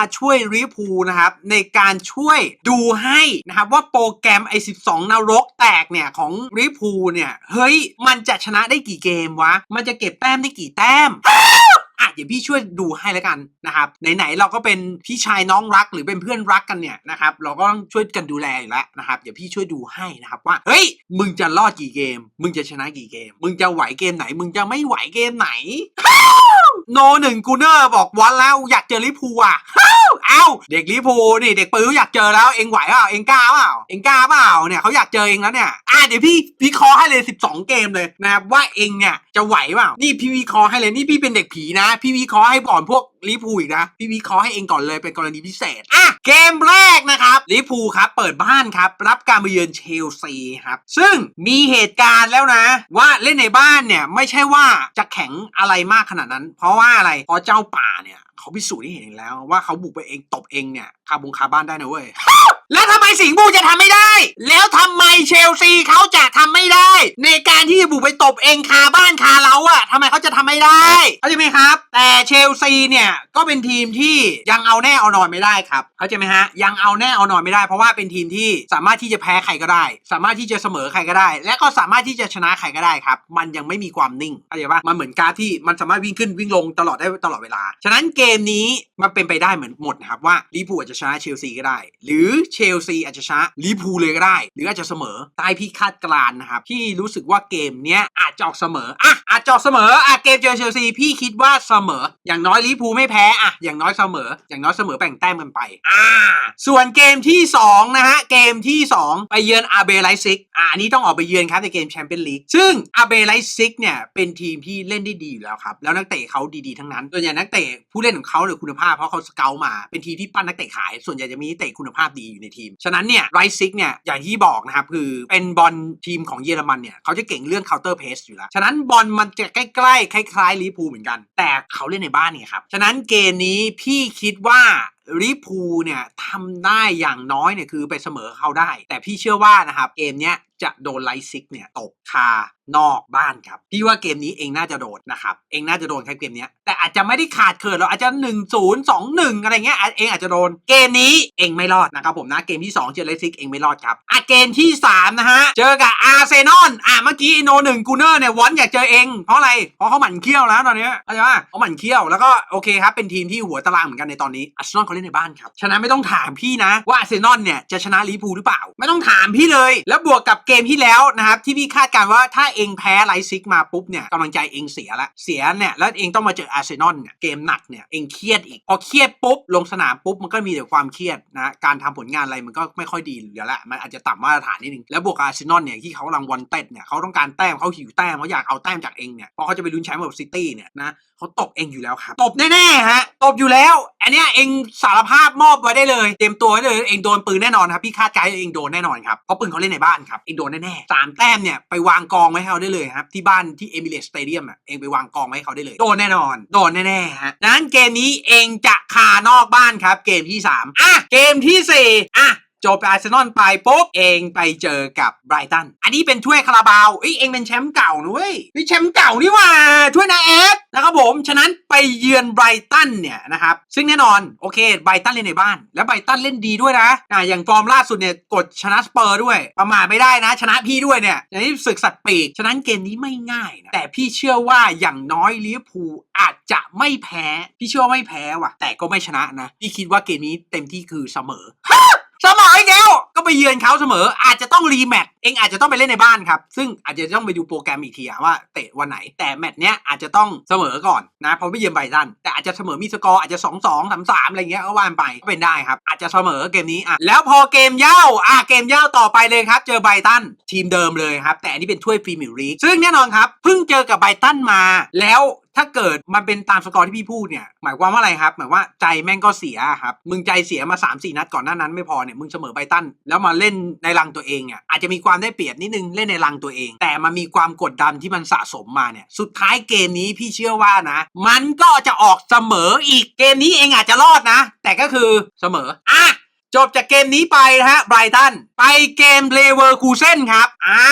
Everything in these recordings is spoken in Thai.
มาช่วยลิเวอร์พูลนะครับในการช่วยดูให้นะครับว่าโปรแกรมไอ้12 นรกแตกเนี่ยของลิเวอร์พูลเนี่ยเฮ้ยมันจะชนะได้กี่เกมวะ มันจะเก็บแต้มได้กี่แต้มอะเดี๋ยวพี่ช่วยดูให้แล้วกันนะครับไหนๆเราก็เป็นพี่ชายน้องรักหรือเป็นเพื่อนรักกันเนี่ยนะครับเราก็ต้องช่วยกันดูแลอยู่แล้วนะครับเดี๋ยวพี่ช่วยดูให้นะครับว่าเฮ้ยมึงจะรอดกี่เกม มึงจะชนะกี่เกม มึงจะไหวเกมไหน มึงจะไม่ไหวเกมไหน โนหนึ่งกูเนอร์บอกวันแล้วอยากเจอลิพูอะเอ้าเด็กลิพูนี่เด็กปื้ออยากเจอแล้วเองไหวเปล่าเองกล้าเปล่าเองกล้าเปล่าเนี่ยเขาอยากเจอเองแล้วเนี่ยอะเดี๋ยวพี่วิเคราะห์ให้เลย 12 เกมเลยนะครับว่าเองเนี่ยจะไหวเปล่านี่พี่วิเคราะห์ให้เลยนี่พี่เป็นเด็กผีนะ พี่วิเคราะห์ให้ก่อนพวก ลิเวอร์พูลอีกนะ พี่วิเคราะห์ให้เองก่อนเลยเป็นกรณีพิเศษ อะ เกมแรกนะครับลิเวอร์พูลครับ เปิดบ้านครับ รับการมาเยือนเชลซีครับ ซึ่งมีเหตุการณ์แล้วนะ ว่าเล่นในบ้านเนี่ย ไม่ใช่ว่าจะแข็งอะไรมากขนาดนั้น เพราะว่าอะไรเพราะเจ้าป่าเนี่ยเขาพิสูจน์ให้เห็นแล้วว่าเขาบุกไปเองตบเองเนี่ยคาบุงคาบ้านได้นะเว้ย แล้วทำไมสิงห์บูจะทำไม่ได้ แล้วทำไมเชลซีเขาจะทำไม่ได้ ในการที่จะบุกไปตบเองคาบ้านคาเราอะทำไมเขาจะทำไม่ได้เข้าใจไหมครับ แต่เชลซีเนี่ยก็เป็นทีมที่ยังเอาแน่เอานอนไม่ได้ครับเข้าใจไหมฮะยังเอาแน่เอานอนไม่ได้เพราะว่าเป็นทีมที่สามารถที่จะแพ้ใครก็ได้ สามารถที่จะเสมอใครก็ได้ และก็สามารถที่จะชนะใครก็ได้ครับ มันยังไม่มีความนิ่งเข้าใจปะมันเหมือนการดที่มันสามารถวิ่งขึ้นวิ่งลงตลอดได้ตลอดเวลา ฉะนั้นเกมนี้มันเป็นไปได้เหมือนหมดนะครับว่าลิเวอร์พูลอาจจะชนะเชลซีก็ได้ หรือเชลซีอาจจะชนะลิพูเลยก็ได้ หรืออาจจะเสมอใต้พี่คาดการณ์นะครับที่รู้สึกว่าเกมเนี้ยอาจจะออกเสมออะอาจจะออกเสมออะเกมเจอเชลซีพี่คิดว่าเสมอ อย่างน้อยลิพูไม่แพ้อะอย่างน้อยเสมอ อย่างน้อยเสมอแบ่งแต้มกันไปอ่าส่วนเกมที่สองนะฮะเกมที่สองไปเยือนอาเบไลซิกอ่าอันนี้ต้องออกไปเยือนครับในเกมแชมเปี้ยนลีกซึ่งอาเบไลซิกเนี่ยเป็นทีมที่เล่นได้ดีอยู่แล้วครับแล้วนักเตะเขาดีๆทั้งนั้นส่วนใหญ่นักเตะผู้เล่นของเขาเนี่ยคุณภาพเพราะเขาสเกลมาเป็นทีมที่ปั้นนักเตะขาย ส่วนใหญ่จะมีนักเตะคุณภาพดีอยู่ในทีม ฉะนั้นเนี่ยไรซิกเนี่ยอย่างที่บอกนะครับคือเป็นบอลทีมของเยอรมันเนี่ยเขาจะเก่งเรื่อง counter pace อยู่แล้ว ฉะนั้นบอลมันจะใกล้ๆคล้ายๆลิพูเหมือนกัน แต่เขาเล่นในบ้านเนี่ยครับ ฉะนั้นเกมนี้พี่คิดว่า ลิพูเนี่ยทำได้อย่างน้อยเนี่ยคือไปเสมอเขาได้ แต่พี่เชื่อว่านะครับเกมเนี้ยจะโดนไลซิกเนี่ยตกคานอกบ้านครับ พี่ว่าเกมนี้เองน่าจะโดนนะครับ เองน่าจะโดนแค่เกมเนี้ยแต่อาจจะไม่ได้ขาดเขินหรอกอาจจะ 1 0 2 1 อะไรเงี้ยเองอาจจะโดน เกมนี้เองไม่รอดนะครับผมนะเกมที่ 2 เจอไลซิกเองไม่รอดครับอะเกมที่ 3 นะฮะ เจอกับอาร์เซนอลอะเมื่อกี้โนหนึ่งกูเนอร์เนี่ยวอนอยากเจอเองเพราะอะไรเพราะเขาหมั่นเคี้ยวแล้วตอนเนี้ยเข้าใจป่ะเขาหมั่นเคี้ยวแล้วก็โอเคครับเป็นทีมที่หัวตารางเหมือนกันในตอนนี้อาร์เซนอลเขาเล่นในบ้านครับฉะนั้นไม่ต้องถามพี่นะว่าอาร์เซนอลเนี่ยจะชนะลิเวอร์พูลหรือเปล่า ไม่ต้องถามพี่เลย แล้วบวกกับเกมที่แล้วนะครับที่พี่คาดการณ์ว่าถ้าเองแพ้ไลซิกมาปุ๊บเนี่ยกำลังใจเองเสียละเสียเนี่ยแล้วเองต้องมาเจออาร์เซนอลเนี่ยเกมหนักเนี่ยเองเครียดอีกพอเครียดปุ๊บลงสนามปุ๊บมันก็มีแต่ความเครียดนะการทำผลงานอะไรมันก็ไม่ค่อยดีอยู่แล้วละมันอาจจะต่ำมาตรฐานนิดนึงแล้วบวกกับอาร์เซนอลเนี่ยที่เขากำลังวันเต็ดเนี่ยเขาต้องการแต้มเขาหิวแต้มเขาอยากเอาแต้มจากเองเนี่ยเพราะเขาจะไปลุ้นแชมป์กับซิตี้เนี่ยนะเขาตบเองอยู่แล้วครับตบแน่ๆฮะตบอยู่แล้ว อันเนี้ยเองสารภาพมอบไว้ได้เลยเตรียมตัวไว้เลยเองโดนปืนแน่นอนครับพี่คาดการณ์เองโดนแน่นอนครับเพราะปืนเขาเล่นในบ้านครับเองโดนแน่ๆสามแต้มเนี่ยไปวางกองไว้ให้เขาได้เลยครับที่บ้านที่เอมิเรตสเตเดียมอะเองไปวางกองไว้ให้เขาได้เลยโดนแน่นอนโดนแน่ๆฮะดังนั้นเกมนี้เองจะคานอกบ้านครับ เกมที่สามอะเกมที่สี่อะ จบอาร์เซนอลไปปุ๊บเองไปเจอกับไบรตัน อันนี้เป็นถ้วยคาราบาวเอ้ยเองเป็นแชมป์เก่านะเว้ยนี่แชมป์เก่านี่ว่าถ้วยนาเอฟนะครับผม ฉะนั้นไปเยือนไบรตันเนี่ยนะครับ ซึ่งแน่นอนโอเคไบรตันเล่นในบ้าน แล้วไบรตันเล่นดีด้วยนะอ่าอย่างฟอร์มล่าสุดเนี่ยกดชนะสเปอร์ด้วย ประมาทไม่ได้นะ ชนะพี่ด้วยเนี่ยอย่างนี้ศึกสัตว์ปีก ฉะนั้นเกมนี้ไม่ง่ายนะแต่พี่เชื่อว่าอย่างน้อยลิเวอร์พูลอาจจะไม่แพ้ พี่เชื่อว่าไม่แพ้ว่ะ แต่ก็ไม่ชนะนะพี่คิดว่าเกมนี้เต็มที่คือเสมอ เสมออีกแล้วก็ไปเยือนเขาเสมอ อาจจะต้องรีแมตช์เองอาจจะต้องไปเล่นในบ้านครับ ซึ่งอาจจะต้องไปดูโปรแกรมอีกทีว่าเตะวันไหนแต่แมตช์เนี้ยอาจจะต้องเสมอก่อนนะเพราะไปเยือนไบรตันแต่อาจจะเสมอมีสกอร์อาจจะ2 2 3 3อะไรเงี้ยก็ว่านไปก็เป็นได้ครับ อาจจะเสมอเกมนี้อะแล้วพอเกมเย่าอะเกมเย่าต่อไปเลยครับ เจอไบรตันทีมเดิมเลยครับแต่อันนี้เป็นถ้วยพรีเมียร์ลีกซึ่งแน่นอนครับเพิ่งเจอกับไบรตันมาแล้ว ถ้าเกิดมันเป็นตามสกอร์ที่พี่พูดเนี่ย หมายความว่าอะไรครับ หมายว่าใจแม่งก็เสียครับ มึงใจเสียมา 3 4 นัดก่อนหน้านั้นไม่พอเนี่ย มึงเสมอไบตัน แล้วมาเล่นในรังตัวเองอะอาจจะมีความได้เปรียบนิดนึงเล่นในรังตัวเอง แต่มันมีความกดดันที่มันสะสมมาเนี่ย สุดท้ายเกมนี้พี่เชื่อว่านะ มันก็จะออกเสมออีก เกมนี้เองอาจจะรอดนะ แต่ก็คือเสมออะ จบจากเกมนี้ไปนะฮะไบรตัน ไปเกมเลเวอร์คูเซนครับ อ่า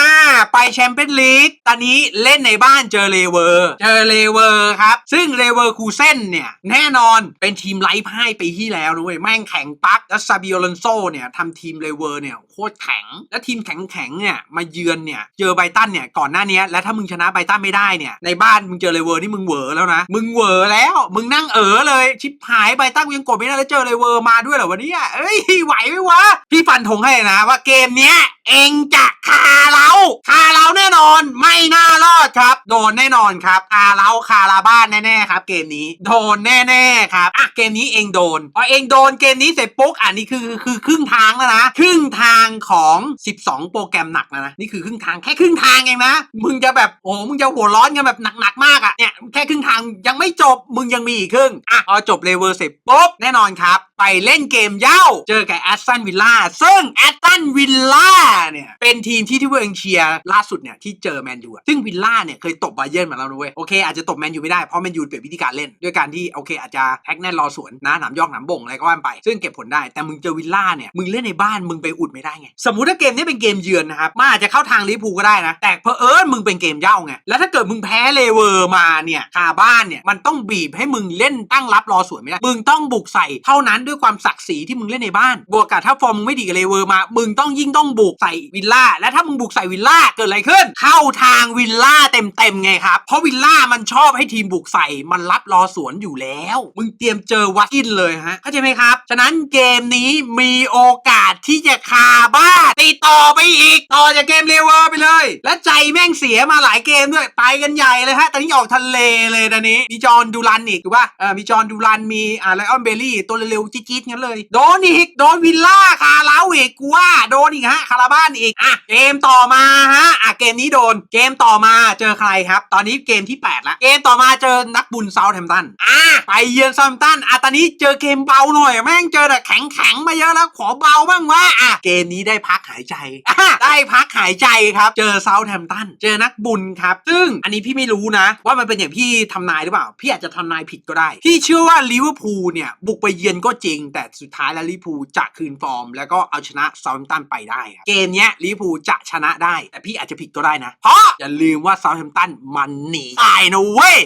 ไปแชมเปี้ยนลีก ตอนนี้เล่นในบ้านเจอเลเวอร์ เจอเลเวอร์ครับ ซึ่งเลเวอร์คูเซนเนี่ย แน่นอนเป็นทีมไร้พ่ายปีที่แล้วนะเว้ย แม่งแข็งปัก แล้วซาบิโอลอนโซเนี่ยทำทีมเลเวอร์เนี่ยโคตรแข็ง แล้วทีมแข็งแข็งๆเนี่ยมาเยือนเนี่ย เจอไบรตันเนี่ยก่อนหน้านี้ แล้วถ้ามึงชนะไบรตันไม่ได้เนี่ย ในบ้านมึงเจอเลเวอร์นี่มึงเหวอแล้วนะ มึงเหวอแล้ว มึงนั่งเออเลย ชิบหายไบรตันยังกดไม่ได้แล้วเจอเลเวอร์มาด้วยเหรอวะเนี่ยเอ้ยี่ไหวไหมวะ พี่ฟันธงให้นะว่าเกมเนี้ย เองจะคาเราคาเราแน่นอน ไม่น่ารอดครับ โดนแน่นอนครับคาเราคาราบ้านแน่ๆครับ เกมนี้ โดนแน่ๆครับอะเกมนี้เองโดนพอเองโดนเกมนี้เสร็จปุ๊บอะนี่คือคือครึ่งทางแล้วนะครึ่งทางของ 12 โปรแกรมหนักแล้วนะนี่คือครึ่งทางแค่ครึ่งทางเองนะมึงจะแบบโอ้มึงจะหัวร้อนกันแบบหนักๆมากอะเนี่ยแค่ครึ่งทางยังไม่จบมึงยังมีอีกครึ่งอะพอจบเลเวลเสร็จปุ๊บแน่นอนครับ ไปเล่นเกมเย้าเจอกับแอสตันวิลล่าซึ่งแอสตันวิลล่าเนี่ยเป็นทีมที่ที่เวงเชียร์ล่าสุดเนี่ยที่เจอแมนยูซึ่งวิลล่าเนี่ยเคยตบบาเยิร์นมาแล้วนะเว้ยโอเคอาจจะตบแมนยูไม่ได้เพราะแมนยูเปลี่ยนวิธีการเล่นด้วยการที่โอเคอาจจะแท็กแน่นรอสวนนะหนามยอกหนามบ่งอะไรก็ว่าไป ซึ่งเก็บผลได้แต่มึงเจอวิลล่าเนี่ยมึงเล่นในบ้านมึงไปอุดไม่ได้ไงสมมุติถ้าเกมนี้เป็นเกมเยือนนะครับมันอาจจะเข้าทางลิเวอร์พูลก็ได้นะแต่เพอเอิญมึงเป็นเกมเย้าไงแล้วถ้าเกิดมึงแพ้เลเวอร์มาเนี่ยคาบ้านเนี่ยมันต้องบีบให้มึงเล่นตั้งรับรอสวนไม่ได้มึงต้องบุกใส่เท่านั้นด้วยความศักดิ์ศรีที่มึงเล่นในบ้านบวกกับถ้าฟอร์มมึงไม่ดีกับเลเวอร์มา มึงต้องยิ่งต้องบุกใส่วิลล่า และถ้ามึงบุกใส่วิลล่าเกิดอะไรขึ้น เข้าทางวิลล่าเต็มๆไงครับ เพราะวิลล่ามันชอบให้ทีมบุกใส่ มันรับรอสวนอยู่แล้ว มึงเตรียมเจอวัตกินเลยฮะ เข้าใจไหมครับ ฉะนั้นเกมนี้มีโอกาสที่จะคาบ้านติดต่อไปอีก ต่อจากเกมเลเวอร์ไปเลย และใจแม่งเสียมาหลายเกมด้วย ไปกันใหญ่เลยฮะ ตอนนี้ออกทะเลเลยตอนนี้ มีจอห์นดูรันอีกถูกป่ะเออมีจอห์นดูรัน มีอ่าไลออนเบลลี่ ตัวเร็วๆจี๊ดๆงั้นเลย โดนอีกโดนวิลล่าคาเล้าอีกกูว่าโดนอีกฮะคาราบ้านอีกอะเกมต่อมาฮะอะเกมนี้โดนเกมต่อมาเจอใครครับ ตอนนี้เกมที่8แล้วเกมต่อมาเจอนักบุญเซาท์แฮมตันอะไปเยือนเซาท์แฮมตันอะตอนนี้เจอเกมเบาหน่อยแม่งเจอแต่แข็งๆมาเยอะแล้วขอเบาบ้างวะอะเกมนี้ได้พักหายใจอะได้พักหายใจครับเจอเซาท์แฮมตันเจอนักบุญครับ ซึ่งอันนี้พี่ไม่รู้นะ ว่ามันเป็นอย่างพี่ทำนายหรือเปล่า พี่อาจจะทำนายผิดก็ได้พี่เชื่อว่าลิเวอร์พูลเนี่ยบุกไปเยือนก็จริง แต่สุดท้ายแล้วลิเวอร์พูลจะคืนฟอร์ม แล้วก็เอาชนะซาท์แฮมตันไปได้ครับเกมเนี้ยลิเวอร์พูลจะชนะได้ แต่พี่อาจจะผิดก็ได้นะ เพราะอย่าลืมว่าซาท์แฮมตันมันหนีตายนะเว้ย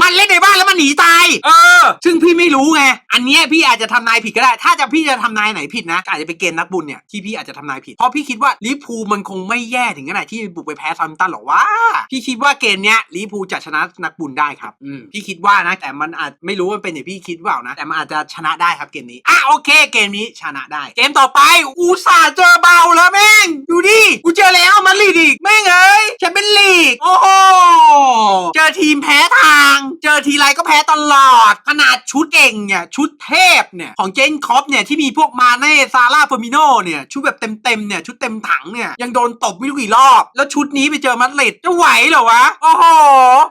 มันเล่นในบ้านแล้วมันหนีตาย เออ ซึ่งพี่ไม่รู้ไง อันเนี้ยพี่อาจจะทำนายผิดก็ได้ ถ้าจะพี่จะทำนายไหนผิดนะก็อาจจะเป็นเกมนักบุญเนี่ยที่พี่อาจจะทำนายผิด เพราะพี่คิดว่าลิเวอร์พูลมันคงไม่แย่ถึงขนาดที่บุกไปแพ้ซาร์ตันหรอกว่าพี่คิดว่าเกมเนี้ยลิเวอร์พูลจะชนะนักบุญได้ครับอืมพี่คิดว่านะแต่มันอาจไม่รู้ว่ามันเป็นอย่างพี่คิดเปล่านะ แต่มันอาจจะชนะได้ครับเกมนี้อะโอเค เกมนี้ชนะได้ เกมต่อไปอูซาห์เจอเบาแล้วแม่ง ดูดิ กูเจอแล้วมันลีดอีกแม่งเอ้ยแชมเปี้ยนลีก โอ้โห เจอทีมแพ้ทาง เจอทีไรก็แพ้ตลอด ขนาดชุดเก่งเนี่ยชุดเทพเนี่ยของเจนคอปเนี่ยที่มีพวกมาเน่ซาร่าเฟอร์มิโนเนี่ยชุดแบบเต็มๆเนี่ยชุดเต็มถังเนี่ยยังโดนตบไม่รู้กี่รอบ แล้วชุดนี้ไปเจอมัดริดจะไหวเหรอวะโอ้โห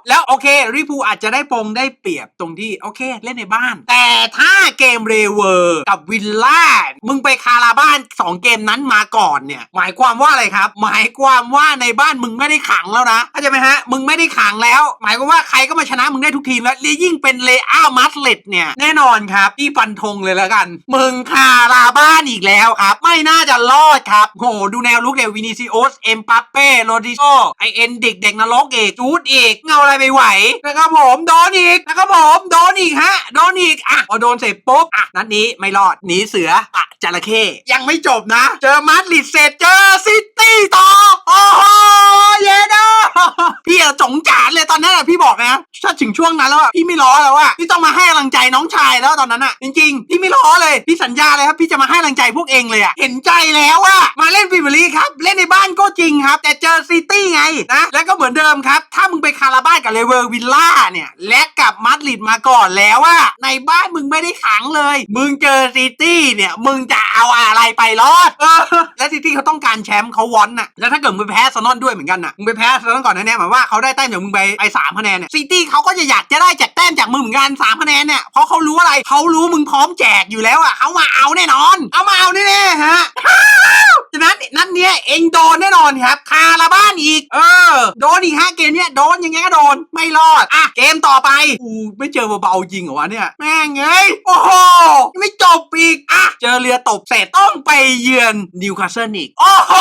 แล้วโอเคริพูอาจจะได้ปงได้เปรียบตรงที่โอเคเล่นในบ้าน แต่ถ้าเกมเรเวอร์กับวิลล่ามึงไปคาราบ้าน 2 เกมนั้นมาก่อนเนี่ยหมายความว่าอะไรครับ หมายความว่าในบ้านมึงไม่ได้ขังแล้วนะเข้าใจไหมฮะมึงไม่ได้ขังแล้ว หมายความว่าใครก็มาชนะมึงได้ทุกทีมแล้วและยิ่งเป็นเลอามัสเลตเนี่ย แน่นอนครับพี่ฟันธงเลยแล้วกัน มึงคาราบ้านอีกแล้วครับ ไม่น่าจะรอดครับโหดูแนวลุกเดวินิซิโอส เอ็มปัปเป้โรดิโกไอเอ็นเด็กเด็กนรกเอกจูดเอกเงาอะไรไปไหวนะครับผมโดนอีกนะครับผมโดนอีกฮะโดนอีกอะพอโดนเสร็จปุ๊บอะนัดนี้ไม่รอดหนีเสือปะจระเข้ยังไม่จบนะ เจอมาดริดเสร็จเจอซิตี้ต่อโอ้โหเยเดอ พี่อะจงจานเลยตอนนั้นอะพี่บอกนะถ้าถึงช่วงนั้นแล้วอะพี่ไม่ล้อแล้วอะพี่ต้องมาให้กำลังใจน้องชายแล้วตอนนั้นอะจริงๆพี่ไม่ล้อเลยพี่สัญญาเลยครับพี่จะมาให้กำลังใจพวกเองเลยอะเห็นใจแล้วอะมาเล่นพรีเมียร์ลีครับเล่นในบ้านก็จริงครับ แต่เจอซิตี้ไงนะแล้วก็เหมือนเดิมครับ ถ้ามึงไปคาราบ้านกับเลเวอร์วิลล่าเนี่ยและกับมาดริดมาก่อนแล้วอะในบ้านมึงไม่ได้ขังเลย มึงเจอซิตี้เนี่ยมึงจะเอาอะไรไปรอดออและซิตี้เขาต้องการแชมป์เขาวอนน่ะแล้วถ้าเกิดมึงไปแพ้อาร์เซนอนด้วยเหมือนกันน่ะมึงไปแพ้อาร์เซนอนก่อนแน่ๆหมายว่าเขาได้แต้มจากมึงไปไปสามคะแนนเนี่ยซิตี้เขาก็จะอยากจะได้จากแต้มจากมึงเหมือนกันสามคะแนนเนี่ยเพราะเขารู้อะไรเขารู้มึงพร้อมแจกอยู่แล้วอะเขามาเอาแน่นอน เอามาเอาแน่ๆฮะฉะนั้นนัดเนี้ยเองโดนแน่นอนครับคาราบ้านอีก เออ โดนอีกฮะเกมเนี้ยโดนยังไงก็โดนไม่รอดอะเกมต่อไปอูไม่เจอเบาๆจริงเหรอวะเนี่ยแม่งเอ้ยโอ้โหไม่จบอีกอะเจอเรือตบเสร็จต้องไปเยือนนิวคาสเซิลอีกโอ้โห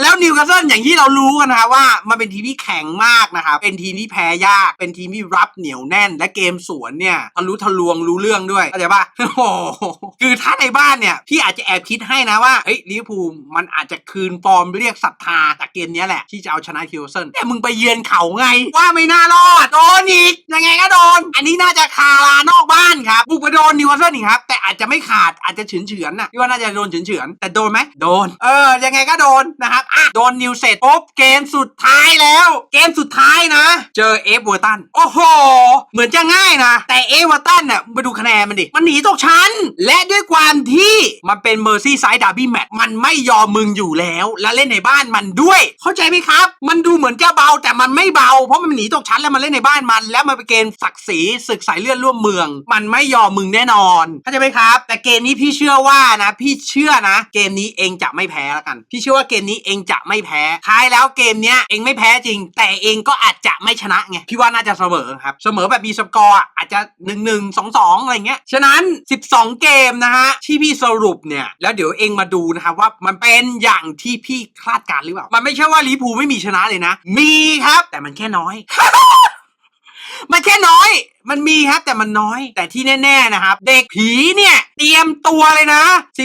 แล้วนิวคาสเซิลอย่างที่เรารู้กันนะครับว่ามันเป็นทีมที่แข็งมากนะครับ เป็นทีมที่แพ้ยาก เป็นทีมที่รับเหนียวแน่น และเกมสวนเนี่ยทะลุทะลวงรู้เรื่องด้วยเข้าใจปะโอ้โหคือถ้าในบ้านเนี่ยพี่อาจจะแอบคิดให้นะว่าเฮ้ยลิเวอร์พูลมันอาจจะคืนฟอร์มเรียกศรัทธาจากเกมนี้แหละที่จะเอาชนะคิวเซนแต่มึงไปเยือนเขาไง ว่าไม่น่ารอดโดนอีกยังไงก็โดน อันนี้น่าจะคารานอกบ้านครับบุกไปโดนนิวคาสเซิลอีกครับแต่อาจจะไม่ขาดอาจจะเฉือนเฉือนๆนะพี่ว่าน่าจะโดนเฉือนเฉือนๆแต่โดนไหมโดน เออยังไงก็โดนนะครับอะโดนนิวเสร็จปุ๊บเกมสุดท้ายแล้ว เกมสุดท้ายนะ เจอเอฟเวอร์ตันโอ้โห เหมือนจะง่ายนะ แต่เอฟเวอร์ตันน่ะไปดูคะแนนมันดิ มันหนีตกชั้น และด้วยความที่มันเป็นเมอร์ซี่ไซด์ดาร์บี้แมตช์มันไม่ยอมมึงอยู่แล้ว และเล่นในบ้านมันด้วย เข้าใจไหมครับ มันดูเหมือนจะเบาแต่มันไม่เบา เพราะมันหนีตกชั้นแล้วมันเล่นในบ้านมัน แล้วมันเป็นเกมศักดิ์ศรีศึกสายเลือดร่วมเมือง มันไม่ยอมมึงแน่นอนเข้าใจไหมครับ แต่เกมนี้พี่เชื่อว่านะ พี่เชื่อนะ เกมนี้เองจะไม่แพ้แล้วกัน พี่เชื่อว่าเกมนี้เองจะไม่แพ้ท้ายแล้วเกมเนี้ยเองไม่แพ้จริง แต่เองก็อาจจะไม่ชนะไงพี่ว่าน่าจะเสมอครับเสมอแบบมีสกอร์อาจจะ1นหนึ่งสองสองอะไรเงี้ยฉะนั้น 12 เกมนะฮะที่พี่สรุปเนี่ยแล้วเดี๋ยวเองมาดูนะครับว่ามันเป็นอย่างที่พี่คาดการณ์หรือเปล่ามันไม่ใช่ว่าลิเวอร์พูลไม่มีชนะเลยนะ มีครับแต่มันแค่น้อย มันแค่น้อย มันมีครับแต่มันน้อย แต่ที่แน่ ๆนะครับ เด็กผีเนี่ย เตรียมตัวเลยนะ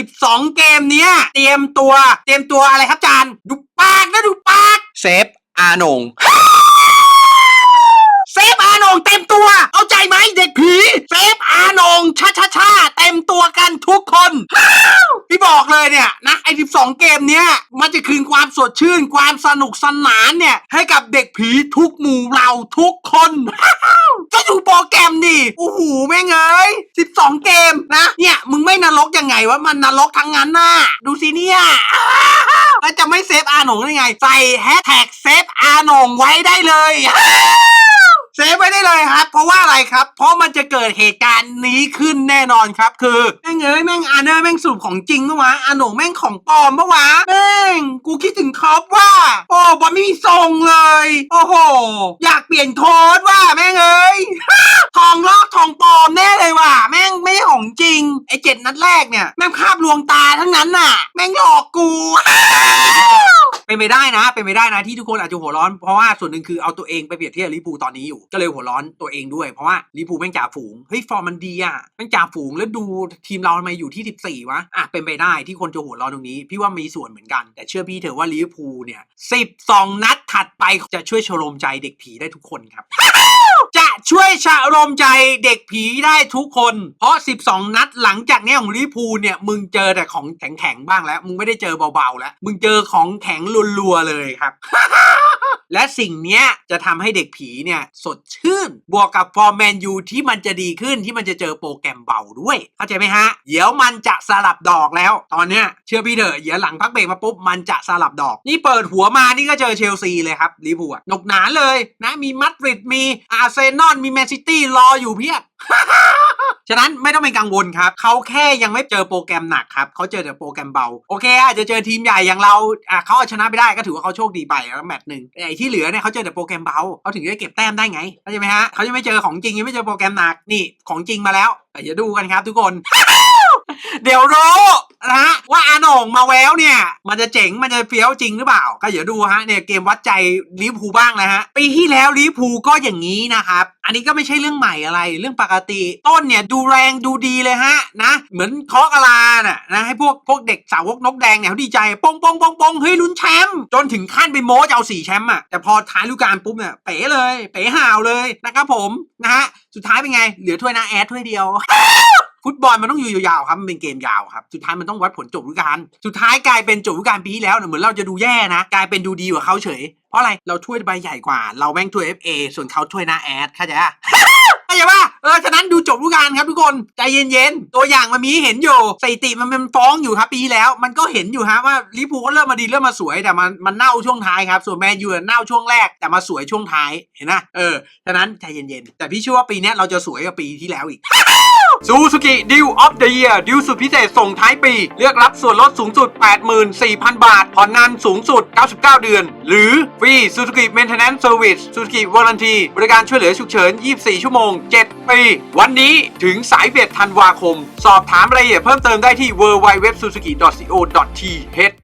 12 เกมเนี้ย เตรียมตัว เตรียมตัวอะไรครับจานดูปากนะดูปาก เซฟอาโหนงเซฟอาโห นงเต็มตัว เอาใจไหมเด็กผีเซฟอาโหนงชาชาชาเต็มตัวกันทุกคนพี่บอกเลยเนี่ยนะไอ้12 เกมเนี้ยมันจะคืนความสดชื่นความสนุกสนานเนี่ยให้กับเด็กผีทุกหมู่เราทุกคนก็ดูโปรแกรมดิโอ้โหแม่งเอ้ย12 เกมนะ เนี่ยมึงไม่นรกยังไงวะมันนรกทั้งนั้นน่ะดูสิเนี่ยแล้วจะไม่เซฟอาหนงได้ไง ใส่แฮชแท็กเซฟอาหนงไว้ได้เลย เซฟไว้ได้เลยครับ เพราะว่าอะไรครับ เพราะมันจะเกิดเหตุการณ์นี้ขึ้นแน่นอนครับ คือแม่งเอ้ยแม่งอาเนอร์แม่งสูบของจริงปะวะอาโหนงแม่งของปลอมปะวะแม่งกูคิดถึงคอปว่า โอ้บอลไม่มีทรงเลย โอ้โห อยากเปลี่ยนโค้ดว่าแม่งเอ้ยทองลอกทองปลอมแน่เลยว่ะแม่งไม่ใช่ของจริงไอเจ็ดนัดแรกเนี่ยแม่งภาพลวงตาทั้งนั้นน่ะ แม่งหลอกกูเป็นไปได้นะ เป็นไปได้นะที่ทุกคนอาจจะหัวร้อนเพราะว่าส่วนหนึ่งคือเอาตัวเองไปเปรียบเทียบลิเวอร์พูตอนนี้อยู่ก็เลยหัวร้อนตัวเองด้วย เพราะว่าลิพูแม่งจ่าฝูง เฮ้ย ฟอร์มมันดีอะแม่งจ่าฝูงแล้วดูทีมเราทำไมอยู่ที่ 14 วะ อะ เป็นไปได้ที่คนจะหัวร้อนตรงนี้ พี่ว่ามีส่วนเหมือนกัน แต่เชื่อพี่เถอะว่าลิพูเนี่ย 12 นัดถัดไปจะช่วยชโลมใจเด็กผีได้ทุกคนครับ จะช่วยชโลมใจเด็กผีได้ทุกคน เพราะ 12 นัดหลังจากนี้ของลิพูเนี่ย มึงเจอแต่ของแข็งๆ บ้างแล้ว มึงไม่ได้เจอเบาๆ แล้ว มึงเจอของแข็งรัวๆ เลยครับและสิ่งนี้จะทำให้เด็กผีเนี่ย สดชื่น บวกกับฟอร์แมนยูที่มันจะดีขึ้นที่มันจะเจอโปรแกรมเบาด้วย เข้าใจไหมฮะ เดี๋ยวมันจะสลับดอกแล้ว ตอนเนี้ยเชื่อพี่เถอะเดี๋ยวหลังพักเบรกมาปุ๊บ มันจะสลับดอก นี่เปิดหัวมานี่ก็เจอเชลซีเลยครับลิเวอร์พูลอะหนกหนาเลยนะมีมาดริดมีอาร์เซนอลมีแมนซิตี้รออยู่เพียบ ฉะนั้นไม่ต้องเป็นกังวลครับ เขาแค่ยังไม่เจอโปรแกรมหนักครับ เขาเจอแต่โปรแกรมเบา โอเคอาจจะเจอทีมใหญ่อย่างเราอะเขาเอาชนะไปได้ก็ถือว่าเขาโชคดีไปแล้วแมตช์หนึ่งไอ้ที่เหลือเนี่ยเขาเจอแต่โปรแกรมเบาเขาถึงได้เก็บแต้มได้ไงเข้าใจไหมฮะเขายังไม่เจอของจริงยังไม่เจอโปรแกรมหนักนี่ของจริงมาแล้วแต่อย่าดูกันครับทุกคน เดี๋ยวรู้ นะฮะว่าอาโหนงมาแววเนี่ย มันจะเจ๋งมันจะเฟี้ยวจริงหรือเปล่า ก็เดี๋ยวดูฮะเนี่ยเกมวัดใจลิเวอร์พูบ้างนะฮะปีที่แล้วลิเวอร์พูก็อย่างนี้นะครับ อันนี้ก็ไม่ใช่เรื่องใหม่อะไรเรื่องปกติ ต้นเนี่ยดูแรงดูดีเลยฮะนะเหมือนเคาะกะลาน่ะนะให้พวกพวกเด็กสาวกนกแดงเนี่ยเขาดีใจปองปองปองปองเฮ้ยลุ้นแชมป์จนถึงขั้นไปโม้จะเอาสี่แชมป์อะแต่พอท้ายฤดูกาลปุ๊บเนี่ยเป๋เลย เป๋ห่าวเลยนะครับผมนะฮะสุดท้ายเป็นไง เหลือถ้วยนาแอดถ้วยเดียว ฟุตบอลมันต้องอยู่ยาวๆครับมันเป็นเกมยาวครับสุดท้ายมันต้องวัดผลจบฤดูกาลสุดท้ายกลายเป็นจบฤดูกาลปีที่แล้วเนี่ยเหมือนเราจะดูแย่นะกลายเป็นดูดีกว่าเขาเฉย เพราะอะไรเราถ้วยใบใหญ่กว่า เราแม่งถ้วย FA ส่วนเขาถ้วยหน้าแอดเข้าใจ ใจใจปะเออฉะนั้นดูจบฤดูกาลครับทุกคนใจเย็นๆตัวอย่างมันมีเห็นอยู่สถิติมันมันฟ้องอยู่ครับปีแล้ว มันก็เห็นอยู่ฮะว่าลิเวอร์พูก็เริ่มมาดีเริ่มมาสวยแต่มันมันเน่าช่วงท้ายครับส่วนแมนยูเน่าช่วงแรกแต่มาสวยช่วงท้ายเห็นนะเออฉะนั้นใจเย็นๆแต่พี่เชื่อว่าปีนี้เราจะสวยกว่าปีที่แล้วอีกซูซูกิดิวออฟเดอะเยียดิวสุดพิเศษส่งท้ายปี เลือกรับส่วนลดสูงสุด 84,000 บาท ผ่อนนานสูงสุด 99 เดือน หรือฟรีซูซูกิเมนเทนแนนซ์เซอร์วิสซูซูกิวอร์ n นทีบริการช่วยเหลือฉุกเฉิน 24 ชั่วโมง7 ปี วันนี้ถึงสายเบ็ดธันวาคม สอบถามรายละเอียดเพิ่มเติมได้ที่ www.suzuki.co.th